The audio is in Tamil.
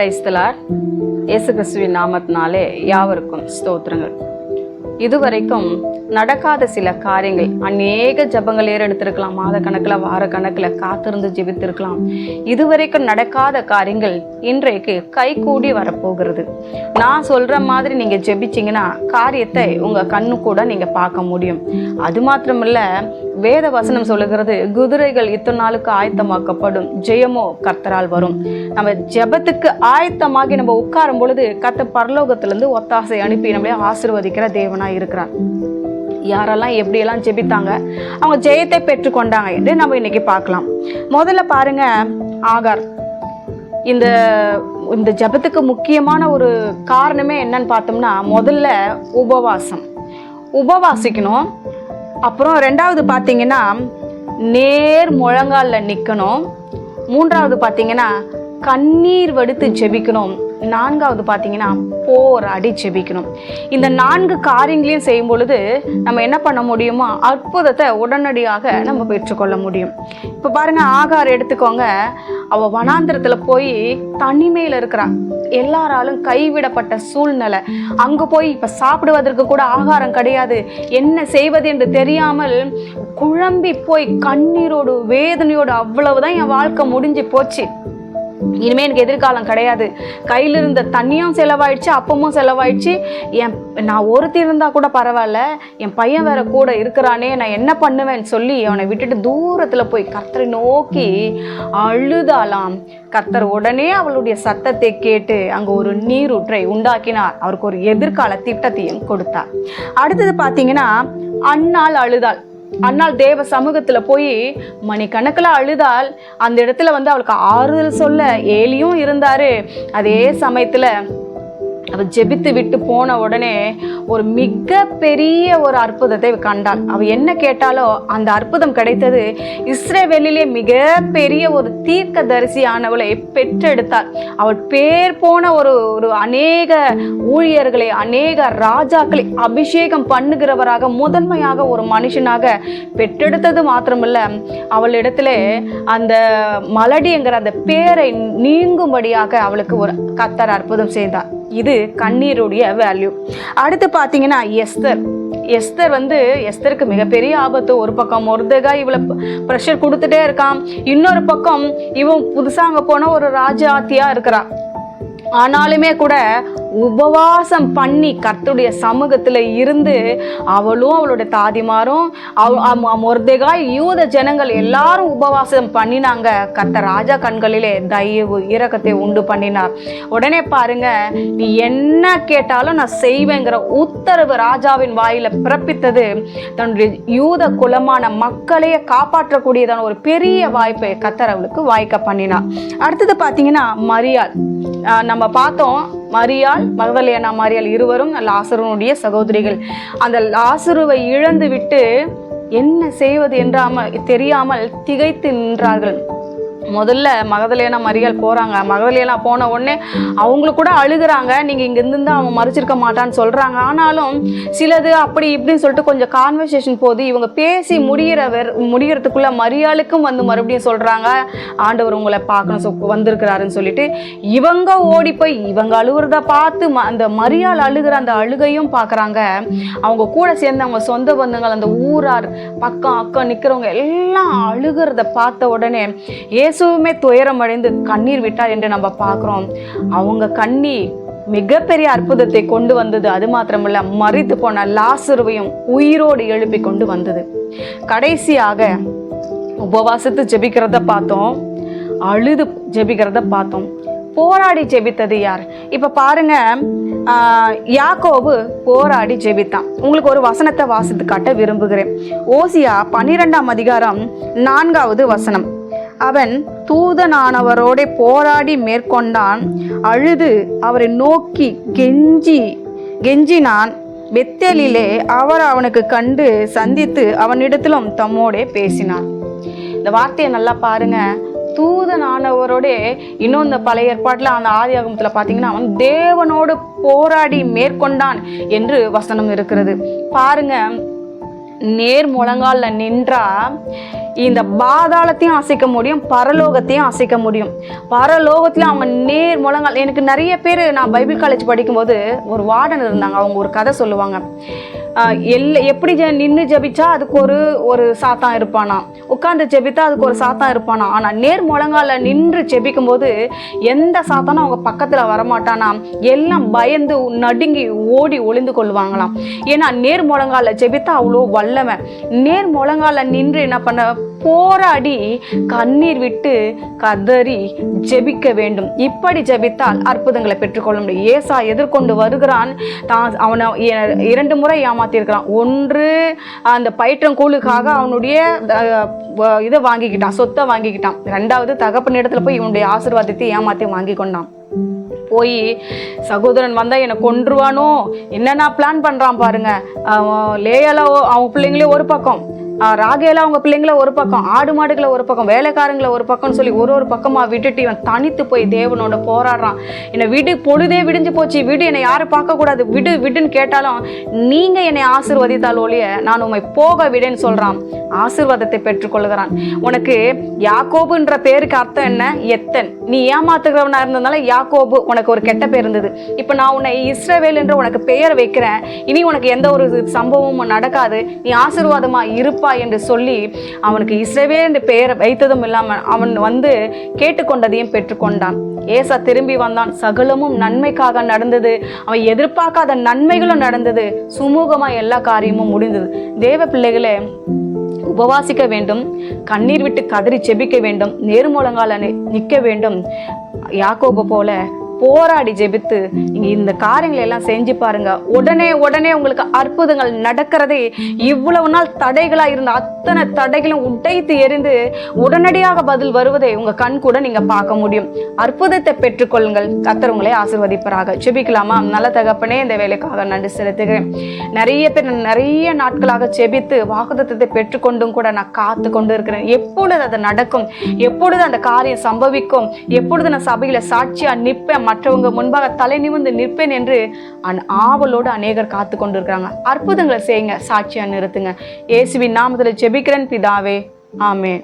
கிரைஸ்தலார் இயேசு கிறிஸ்துவின் நாமத்தினாலே யாவருக்கும் ஸ்தோத்திரங்கள். இதுவரைக்கும் நடக்காத சில காரியங்கள் அநேக ஜபங்கள் ஏறெடுத்திருக்கலாம். மாத கணக்கில் வார கணக்கில் காத்திருந்து ஜெபித்திருக்கலாம். இதுவரைக்கும் நடக்காத காரியங்கள் இன்றைக்கு கைகூடி வரப்போகிறது. நான் சொல்கிற மாதிரி நீங்கள் ஜெபிச்சீங்கன்னா காரியத்தை உங்கள் கண்ணு கூட நீங்கள் பார்க்க முடியும். அது மாத்திரமில்லை வேத வசனம் சொல்லுகிறது குதிரைகள் இத்தனை நாளுக்கு ஆயத்தமாக்கப்படும். ஜெயமோ கர்த்தரால் வரும். நம்ம ஜெபத்துக்கு ஆயத்தமாகி நம்ம உட்காரும் பொழுது கத்த பரலோகத்திலிருந்து ஒத்தாசை அனுப்பி நம்மளே ஆசிர்வதிக்கிற தேவனாக இருக்கிறார். யாரெல்லாம் எப்படியெல்லாம் ஜெபித்தாங்க அவங்க ஜெயத்தை பெற்றுக்கொண்டாங்க என்று நம்ம இன்னைக்கு பார்க்கலாம். முதல்ல பாருங்க ஆகார். இந்த இந்த ஜெபத்துக்கு முக்கியமான ஒரு காரணமே என்னன்னு பார்த்தோம்னா முதல்ல உபவாசம். உபவாசிக்கணும். அப்புறம் ரெண்டாவது பார்த்தீங்கன்னா நேர் முழங்காலில் நிற்கணும் மூன்றாவது பார்த்தீங்கன்னா கண்ணீர் வடித்து ஜெபிக்கணும். நான்காவது பார்த்தீங்கன்னா போராடி ஜெபிக்கணும் இந்த நான்கு காரியங்களையும் செய்யும் பொழுது நம்ம என்ன பண்ண முடியுமோ அற்புதத்தை உடனடியாக நம்ம பெற்றுக்கொள்ள முடியும். இப்போ பாருங்கள் ஆகார் எடுத்துக்கோங்க. அவ வனாந்திரத்தில் போய் தனிமையில் இருக்கிறான் எல்லாராலும் கைவிடப்பட்ட சூழ்நிலை. அங்கே போய் இப்போ சாப்பிடுவதற்கு கூட ஆகாரம் கிடையாது. என்ன செய்வது என்று தெரியாமல் குழம்பி போய் கண்ணீரோடு வேதனையோடு அவ்வளவுதான் என் வாழ்க்கை முடிஞ்சு போச்சு. இனிமேல் எனக்கு எதிர்காலம் கிடையாது. கையில் இருந்த தண்ணியும் செலவாயிடுச்சு அப்பமும் செலவாயிடுச்சு. என் நான் ஒருத்தி இருந்தால் கூட பரவாயில்ல. என் பையன் வேற கூட இருக்கிறானே நான் என்ன பண்ணுவேன்னு சொல்லி அவனை விட்டுட்டு தூரத்தில் போய் கர்த்தரை நோக்கி அழுதாலாம் கர்த்தர் உடனே அவளுடைய சத்தத்தை கேட்டு அங்கே ஒரு நீரூற்றை உண்டாக்கினார். அவருக்கு ஒரு எதிர்கால திட்டத்தையும் கொடுத்தார். அடுத்தது பார்த்தீங்கன்னா அண்ணாள் அழுதாள். அன்னால் தேவ சமூகத்தில் போய் மணிக்கணக்கில் அழுதால் அந்த இடத்துல வந்து அவளுக்கு ஆறுதல் சொல்ல ஏலியும் இருந்தார். அதே சமயத்தில் அவள் ஜெபித்து விட்டு போன உடனே ஒரு மிக பெரிய ஒரு அற்புதத்தை கண்டாள். அவள் என்ன கேட்டாலோ அந்த அற்புதம் கிடைத்தது இஸ்ரேவேலிலே மிக பெரிய ஒரு தீர்க்க தரிசியானவளை பெற்றெடுத்தார் அவள் பேர் போன ஒரு ஒரு அநேக ஊழியர்களை அநேக ராஜாக்களை அபிஷேகம் பண்ணுகிறவராக முதன்மையாக ஒரு மனுஷனாக பெற்றெடுத்தது மாத்திரமல்ல அவளிடத்துல அந்த மலடிங்கிற அந்த பேரை நீங்கும்படியாக அவளுக்கு ஒரு கத்தர் அற்புதம் செய்தார். இது கண்ணீருடைய வேல்யூ அடுத்து பார்த்தீங்கன்னா எஸ்தர். எஸ்தர் வந்து எஸ்தருக்கு மிகப்பெரிய ஆபத்து. ஒரு பக்கம் மொர்தகா இவளை ப்ரெஷர் கொடுத்துட்டே இருக்கான் இன்னொரு பக்கம் இவன் புதுசாக அங்கே போன ஒரு ராஜாத்தியாக இருக்கிறான். ஆனாலுமே கூட உபவாசம் பண்ணி கர்த்தருடைய சமூகத்தில் இருந்து அவளும் அவளுடைய தாதிமாரும் அவ மொர்தேகாய் யூத ஜனங்கள் எல்லாரும் உபவாசம் பண்ணினாங்க. கர்த்தர் ராஜா கண்களிலே தயவு இரக்கத்தை உண்டு பண்ணினார். உடனே பாருங்க நீ என்ன கேட்டாலும் நான் செய்வேங்கிற உத்தரவு ராஜாவின் வாயில பிறப்பித்தது. தன்னுடைய யூத குலமான மக்களையே காப்பாற்றக்கூடியதான ஒரு பெரிய வாய்ப்பை கத்தர் அவளுக்கு வாய்க்க பண்ணினார். அடுத்தது பார்த்தீங்கன்னா மரியாள். நம்ம பார்த்தோம் மரியாள் மகதலேனா மரியாள் இருவரும் லாசருனுடைய சகோதரிகள். அந்த லாசருவை இழந்து விட்டு என்ன செய்வது என்றாமல் தெரியாமல் திகைத்து நின்றார்கள். முதல்ல மகதலேனா மரியாள் போகிறாங்க மகதலேனா போன உடனே அவங்களுக்கு கூட அழுகுறாங்க. நீங்கள் இங்கேருந்து தான் அவன் மறைச்சிருக்க மாட்டான்னு சொல்கிறாங்க ஆனாலும் சிலது அப்படி இப்படின்னு சொல்லிட்டு கொஞ்சம் கான்வர்சேஷன் போது இவங்க பேசி முடிகிற வெர் முடிகிறதுக்குள்ள மரியாளுக்கும் வந்து மறுபடியும் சொல்கிறாங்க ஆண்டவர் உங்களை பார்க்கணும். சொ வந்திருக்கிறாருன்னு சொல்லிட்டு இவங்க ஓடி போய் இவங்க அழுகுறத பார்த்து ம- அந்த மரியாள் அழுகிற அந்த அழுகையும் பார்க்குறாங்க. அவங்க கூட சேர்ந்து அவங்க சொந்த பந்தங்கள் அந்த ஊரார் பக்கம் அக்கம் நிற்கிறவங்க எல்லாம் அழுகிறத பார்த்த உடனே ஏசு இயேசுவுமே துயரம் அடைந்து கண்ணீர் விட்டார் என்று நம்ம பார்க்குறோம். அவங்க கண்ணீர் மிகப்பெரிய அற்புதத்தை கொண்டு வந்தது. அது மாத்திரமல்ல மறித்து போன லாசருவையும் உயிரோடு எழுப்பி கொண்டு வந்தது. கடைசியாக உபவாசத்து ஜெபிக்கிறத பார்த்தோம். அழுது ஜெபிக்கிறத பார்த்தோம். போராடி ஜெபித்தது யார்? இப்போ பாருங்க யாக்கோபு போராடி ஜெபித்தான். உங்களுக்கு ஒரு வசனத்தை வாசித்து காட்ட விரும்புகிறேன். ஓசியா பன்னிரெண்டாம் அதிகாரம் நான்காவது வசனம். அவன் தூதனானவரோட போராடி மேற்கொண்டான். அழுது அவரை நோக்கி கெஞ்சி கெஞ்சினான். பெத்தேலிலே அவர் அவனுக்கு கண்டு சந்தித்து அவனிடத்திலும் தம்மோடே பேசினான். இந்த வார்த்தையை நல்லா பாருங்க. தூதனானவரோட இன்னும் இந்த பழைய ஏற்பாட்டில் அந்த ஆதி ஆகமத்தில் பார்த்தீங்கன்னா அவன் தேவனோடு போராடி மேற்கொண்டான் என்று வசனம் இருக்கிறது. பாருங்கள் நேர் முழங்காலில் நின்றா இந்த பாதாளத்தையும் அசைக்க முடியும் பரலோகத்தையும் அசைக்க முடியும். பரலோகத்தில் அவன் நேர் முழங்கால் எனக்கு நிறைய பேர் நான் பைபிள் காலேஜ் படிக்கும்போது ஒரு வார்டன் இருந்தாங்க. அவங்க ஒரு கதை சொல்லுவாங்க. எல்ல எப்படி ஜெ நின்று ஜபிச்சா அதுக்கு ஒரு ஒரு சாத்தான் இருப்பானா? உட்காந்து ஜெபித்தா அதுக்கு ஒரு சாத்தான் இருப்பானா? ஆனால் நேர் முழங்கால நின்று ஜெபிக்கும் போது எந்த சாத்தானும் அவங்க பக்கத்தில் வரமாட்டானா? எல்லாம் பயந்து நடுங்கி ஓடி ஒளிந்து கொள்வாங்களாம். ஏன்னா நேர் முழங்கால ஜெபித்தா அவ்வளோ வல்லமை நேர் முழங்கால நின்று என்ன பண்ண போராடி கண்ணீர் விட்டு கதறி ஜெபிக்க வேண்டும். இப்படி ஜெபித்தால் அற்புதங்களை பெற்றுக்கொள்ள முடியும். ஏசா எதிர்கொண்டு வருகிறான். தான் அவனை இரண்டு முறை ஏமாத்திருக்கிறான் ஒன்று அந்த பயிற்றங்கூழுக்காக அவனுடைய இதை வாங்கிக்கிட்டான். சொத்தை வாங்கிக்கிட்டான். ரெண்டாவது தகப்பனிடத்துல போய் இவனுடைய ஆசீர்வாதத்தை ஏமாத்தி வாங்கி கொண்டான். போய் சகோதரன் வந்தால் என்னை கொன்றுவானோ? என்னென்ன பிளான் பண்ணுறான் பாருங்க. அவன் லேயால அவங்க பிள்ளைங்களே ஒரு பக்கம். ராகேலா அவங்க பிள்ளைங்கள ஒரு பக்கம் ஆடு மாடுகளை ஒரு பக்கம் வேலைக்காரங்களை ஒரு பக்கம்னு சொல்லி ஒரு ஒரு பக்கமாக விட்டுட்டு இவன் தனித்து போய் தேவனோட போராடுறான். என்னை விடு பொழுதே விடிஞ்சு போச்சு விடு என்னை யாரும் பார்க்கக்கூடாது விடு விடுன்னு கேட்டாலும் நீங்கள் என்னை ஆசீர்வதித்தால் ஒழிய நான் உண்மை போக விடேன்னு சொல்கிறான் ஆசீர்வாதத்தை பெற்றுக்கொள்கிறான். உனக்கு யாக்கோபுன்ற பேருக்கு அர்த்தம் என்ன? எத்தன். நீ ஏமாத்துகிறவனாக இருந்ததுனால யாக்கோபு உனக்கு ஒரு கெட்ட பேர் இருந்தது. இப்போ நான் உன்னை இஸ்ரவேல் என்று உனக்கு பெயர் வைக்கிறேன். இனி உனக்கு எந்த ஒரு சம்பவமும் நடக்காது. நீ ஆசிர்வாதமாக இருப்பா என்று சொல்லி அவனுக்கு இஸ்ரவேல் என்று பெயர் வைத்ததும் இல்லாமல் அவன் வந்து கேட்டுக்கொண்டதையும் பெற்றுக்கொண்டான். ஏசா திரும்பி வந்தான். சகலமும் நன்மைக்காக நடந்தது. அவன் எதிர்பார்க்காத நன்மைகளும் நடந்தது. சுமூகமாக எல்லா காரியமும் முடிந்தது. தேவ பிள்ளைகளே உபவாசிக்க வேண்டும். கண்ணீர் விட்டு கதறி செபிக்க வேண்டும். நேர்மூலங்கால நிற்க வேண்டும். யாக்கோபு போல போராடி ஜெபித்து நீங்கள் இந்த காரியங்களை எல்லாம் செஞ்சு பாருங்க. உடனே உடனே உங்களுக்கு அற்புதங்கள் நடக்கிறதே இவ்வளவு நாள் தடைகளாக இருந்த அத்தனை தடைகளும் உடைத்து எரிந்து உடனடியாக பதில் வருவதை உங்கள் கண் கூட நீங்கள் பார்க்க முடியும். அற்புதத்தை பெற்றுக்கொள்ளுங்கள். கத்தர் உங்களை ஆசிர்வதிப்பராக. ஜெபிக்கலாமா? நல்ல தகப்பனே இந்த வேலைக்காக நன்றி செலுத்துகிறேன். நிறைய பேர் நிறைய நாட்களாக ஜெபித்து வாக்குத்தத்தை பெற்றுக்கொண்டும் கூட நான் காத்து கொண்டு இருக்கிறேன் எப்பொழுது அது நடக்கும்? எப்பொழுது அந்த காரியம் சம்பவிக்கும்? எப்பொழுது நான் சபையில் சாட்சியாக நிற்பேன்? மற்றவங்க முன்பாக தலை நிமிந்து நிற்பேன் என்று அந் ஆவலோடு அநேகர் காத்து கொண்டிருக்கிறாங்க. அற்புதங்களை செய்யுங்க சாட்சியா நிறுத்துங்க. இயேசுவின் நாமத்தில் ஜெபிக்கிறன் பிதாவே. ஆமே